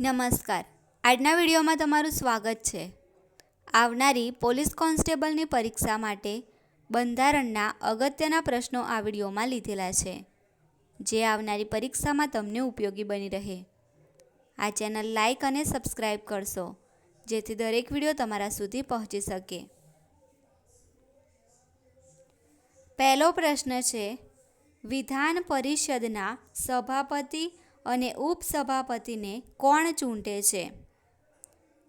નમસ્કાર. આજના વિડીયોમાં તમારું સ્વાગત છે. આવનારી પોલીસ કોન્સ્ટેબલની પરીક્ષા માટે બંધારણના અગત્યના પ્રશ્નો આ વિડીયોમાં લીધેલા છે. જે આવનારી પરીક્ષામાં તમને ઉપયોગી બની રહે. આ ચેનલ લાઇક અને સબસ્ક્રાઈબ કરશો, જેથી દરેક વીડિયો તમારા સુધી પહોંચી શકે. પહેલો પ્રશ્ન છે, વિધાન પરિષદના સભાપતિ અને ઉપસભાપતિને કોણ ચૂંટે છે?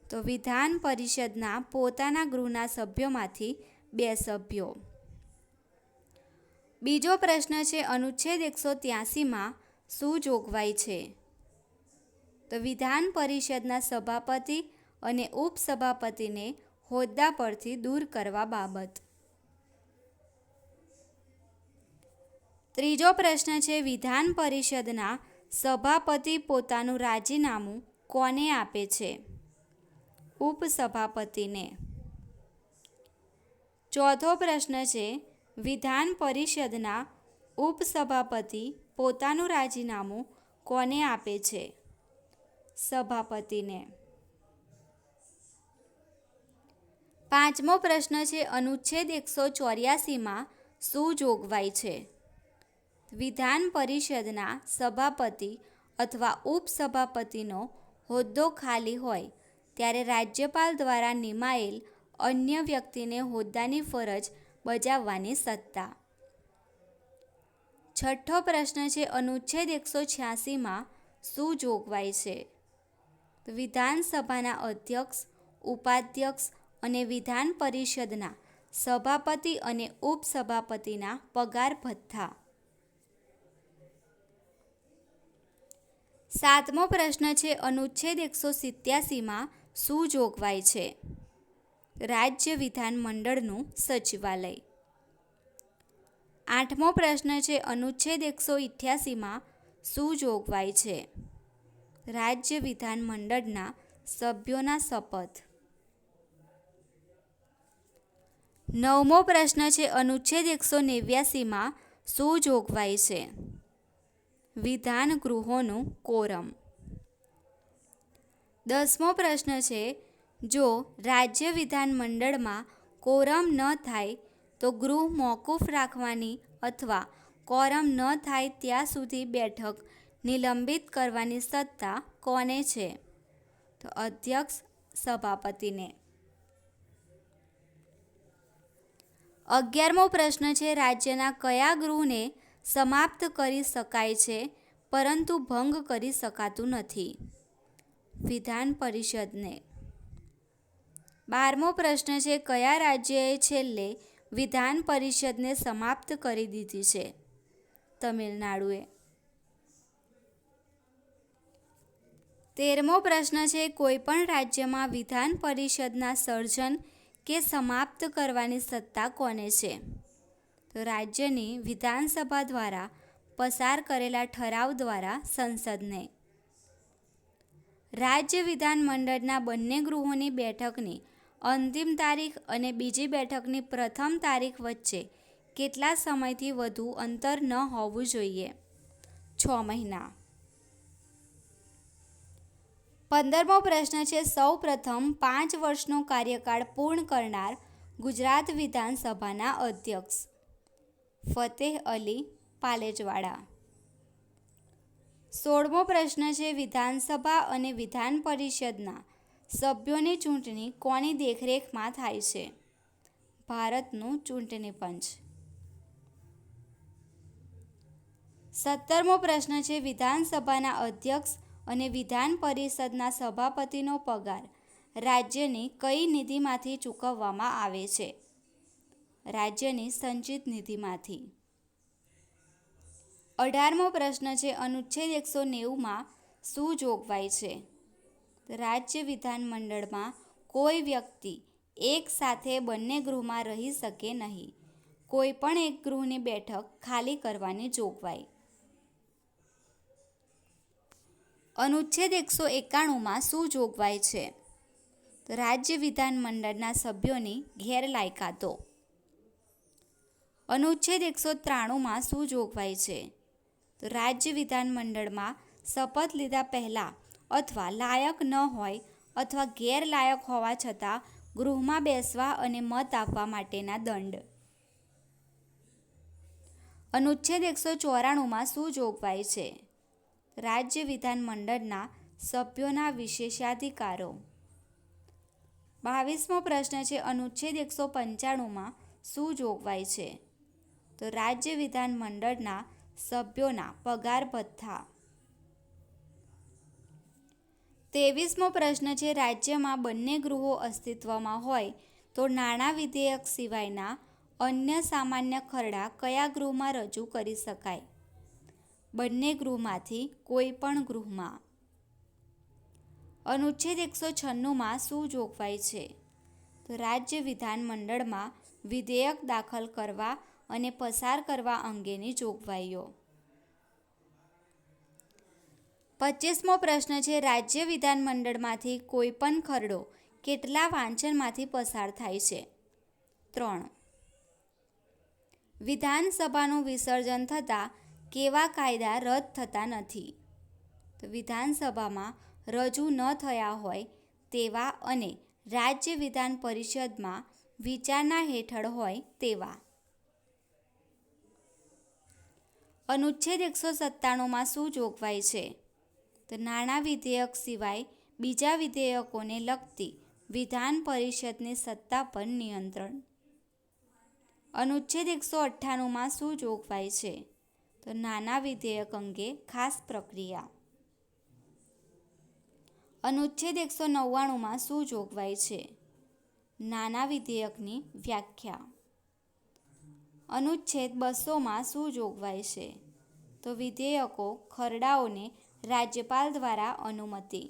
તો વિધાન પરિષદના પોતાના ગૃહના સભ્યોમાંથી બે સભ્યો. બીજો પ્રશ્ન છે, અનુચ્છેદ એકસો ત્યાસીમાં શું જોગવાઈ છે? તો વિધાન પરિષદના સભાપતિ અને ઉપસભાપતિને હોદ્દા પરથી દૂર કરવા બાબત. ત્રીજો પ્રશ્ન છે, વિધાન પરિષદના સભાપતિ પોતાનું રાજીનામું કોને આપે છે? ઉપસભાપતિને. ચોથો પ્રશ્ન છે, વિધાન પરિષદના ઉપસભાપતિ પોતાનું રાજીનામું કોને આપે છે? સભાપતિને. પાંચમો પ્રશ્ન છે, અનુચ્છેદ એકસો ચોર્યાસીમાં શું જોગવાઈ છે? વિધાન પરિષદના સભાપતિ અથવા ઉપસભાપતિનો હોદ્દો ખાલી હોય, ત્યારે રાજ્યપાલ દ્વારા નિમાયેલ અન્ય વ્યક્તિને હોદ્દાની ફરજ બજાવવાની સત્તા. છઠ્ઠો પ્રશ્ન છે, અનુચ્છેદ એકસો છ્યાસીમાં શું જોગવાઈ છે? વિધાનસભાના અધ્યક્ષ, ઉપાધ્યક્ષ અને વિધાન પરિષદના સભાપતિ અને ઉપસભાપતિના પગાર ભથ્થા. સાતમો પ્રશ્ન છે, અનુચ્છેદ એકસો સિત્યાસીમાં શું જોગવાઈ છે? રાજ્ય વિધાનમંડળનું સચિવાલય. આઠમો પ્રશ્ન છે, અનુચ્છેદ એકસો ઇઠ્યાસીમાં શું જોગવાઈ છે? રાજ્ય વિધાનમંડળના સભ્યોના શપથ. નવમો પ્રશ્ન છે, અનુચ્છેદ એકસો નેવ્યાસીમાં શું જોગવાઈ છે? વિધાન ગૃહોનું કોરમ. દસમો પ્રશ્ન છે, જો રાજ્ય વિધાનમંડળમાં કોરમ ન થાય, તો ગૃહ મોકૂફ રાખવાની અથવા કોરમ ન થાય ત્યાં સુધી બેઠક નિલંબિત કરવાની સત્તા કોને છે? તો અધ્યક્ષ સભાપતિને. અગિયારમો પ્રશ્ન છે, રાજ્યના કયા ગૃહને સમાપ્ત કરી શકાય છે, પરંતુ ભંગ કરી શકાતું નથી. વિધાન પરિષદને બારમો પ્રશ્ન છે, કયા રાજ્યએ છેલ્લે વિધાન પરિષદને સમાપ્ત કરી દીધી છે? તમિલનાડુએ. તેરમો પ્રશ્ન છે, કોઈપણ રાજ્યમાં વિધાન પરિષદના સર્જન કે સમાપ્ત કરવાની સત્તા કોને છે? તો રાજ્યની વિધાનસભા દ્વારા પસાર કરેલા ઠરાવ દ્વારા સંસદને. રાજ્ય વિધાનમંડળના બંને ગૃહોની બેઠકની અંતિમ તારીખ અને બીજી બેઠકની પ્રથમ તારીખ વચ્ચે કેટલા સમયથી વધુ અંતર ન હોવું જોઈએ? છ મહિના. પંદરમો પ્રશ્ન છે સૌ પ્રથમ પાંચ વર્ષનો કાર્યકાળ પૂર્ણ કરનાર ગુજરાત વિધાનસભાના અધ્યક્ષ ફતેહ અલી પાલેજવાડા. સોળમો પ્રશ્ન છે વિધાનસભા અને વિધાન પરિષદના સભ્યોની ચૂંટણી કોની દેખરેખમાં થાય છે? ભારતનું ચૂંટણી પંચ. સત્તરમો પ્રશ્ન છે વિધાનસભાના અધ્યક્ષ અને વિધાન પરિષદના સભાપતિનો પગાર રાજ્યની કઈ નિધિમાંથી ચૂકવવામાં આવે છે? રાજ્યની સંચિત નિધિમાંથી અઢારમો પ્રશ્ન છે, અનુચ્છેદ એકસો નેવુંમાં શું જોગવાઈ છે? રાજ્ય વિધાનમંડળમાં કોઈ વ્યક્તિ એક સાથે બંને ગૃહમાં રહી શકે નહીં. કોઈ પણ એક ગૃહની બેઠક ખાલી કરવાની જોગવાઈ. અનુચ્છેદ એકસો એકાણુંમાં શું જોગવાઈ છે? રાજ્ય વિધાનમંડળના સભ્યોની ગેરલાયકાતો. અનુચ્છેદ એકસો ત્રાણુંમાં શું જોગવાઈ છે? તો રાજ્ય વિધાનમંડળમાં શપથ લીધા પહેલાં અથવા લાયક ન હોય અથવા ગેરલાયક હોવા છતાં ગૃહમાં બેસવા અને મત આપવા માટેના દંડ. અનુચ્છેદ એકસો ચોરાણુંમાં શું જોગવાઈ છે? રાજ્ય વિધાનમંડળના સભ્યોના વિશેષાધિકારો. બાવીસમો પ્રશ્ન છે, અનુચ્છેદ એકસો પંચાણુંમાં શું જોગવાઈ છે? તો રાજ્ય વિધાનમંડળના સભ્યોના પગાર ભથ્થા. ત્રેવીસમો પ્રશ્ન છે, રાજ્યમાં બંને ગૃહો અસ્તિત્વમાં હોય તો નાણાં વિધેયક સિવાયના અન્ય સામાન્ય ખરડા કયા ગૃહમાં રજૂ કરી શકાય? બંને ગૃહમાંથી કોઈ પણ ગૃહમાં. અનુચ્છેદ એકસો છન્નુંમાં શું જોગવાઈ છે? તો રાજ્ય વિધાનમંડળમાં વિધેયક દાખલ કરવા અને પસાર કરવા અંગેની જોગવાઈઓ. પચીસમો પ્રશ્ન છે, રાજ્ય વિધાનમંડળમાંથી કોઈ પણ ખરડો કેટલા વાંચનમાંથી પસાર થાય છે? ત્રણ. વિધાનસભાનું વિસર્જન થતાં કેવા કાયદા રદ થતા નથી? તો વિધાનસભામાં રજૂ ન થયા હોય તેવા અને રાજ્ય વિધાન પરિષદમાં વિચારણા હેઠળ હોય તેવા. અનુચ્છેદ એકસો સત્તાણુંમાં શું જોગવાઈ છે? તો નાણાં વિધેયક સિવાય બીજા વિધેયકોને લગતી વિધાન પરિષદની સત્તા પર નિયંત્રણ. અનુચ્છેદ એકસો અઠ્ઠાણુંમાં શું જોગવાઈ છે? તો નાના વિધેયક અંગે ખાસ પ્રક્રિયા. અનુચ્છેદ એકસો નવ્વાણુંમાં શું જોગવાઈ છે? નાના વિધેયકની વ્યાખ્યા. અનુચ્છેદ બસોમાં શું જોગવાઈ છે? તો વિધેયકો ખરડાઓને રાજ્યપાલ દ્વારા અનુમતિ.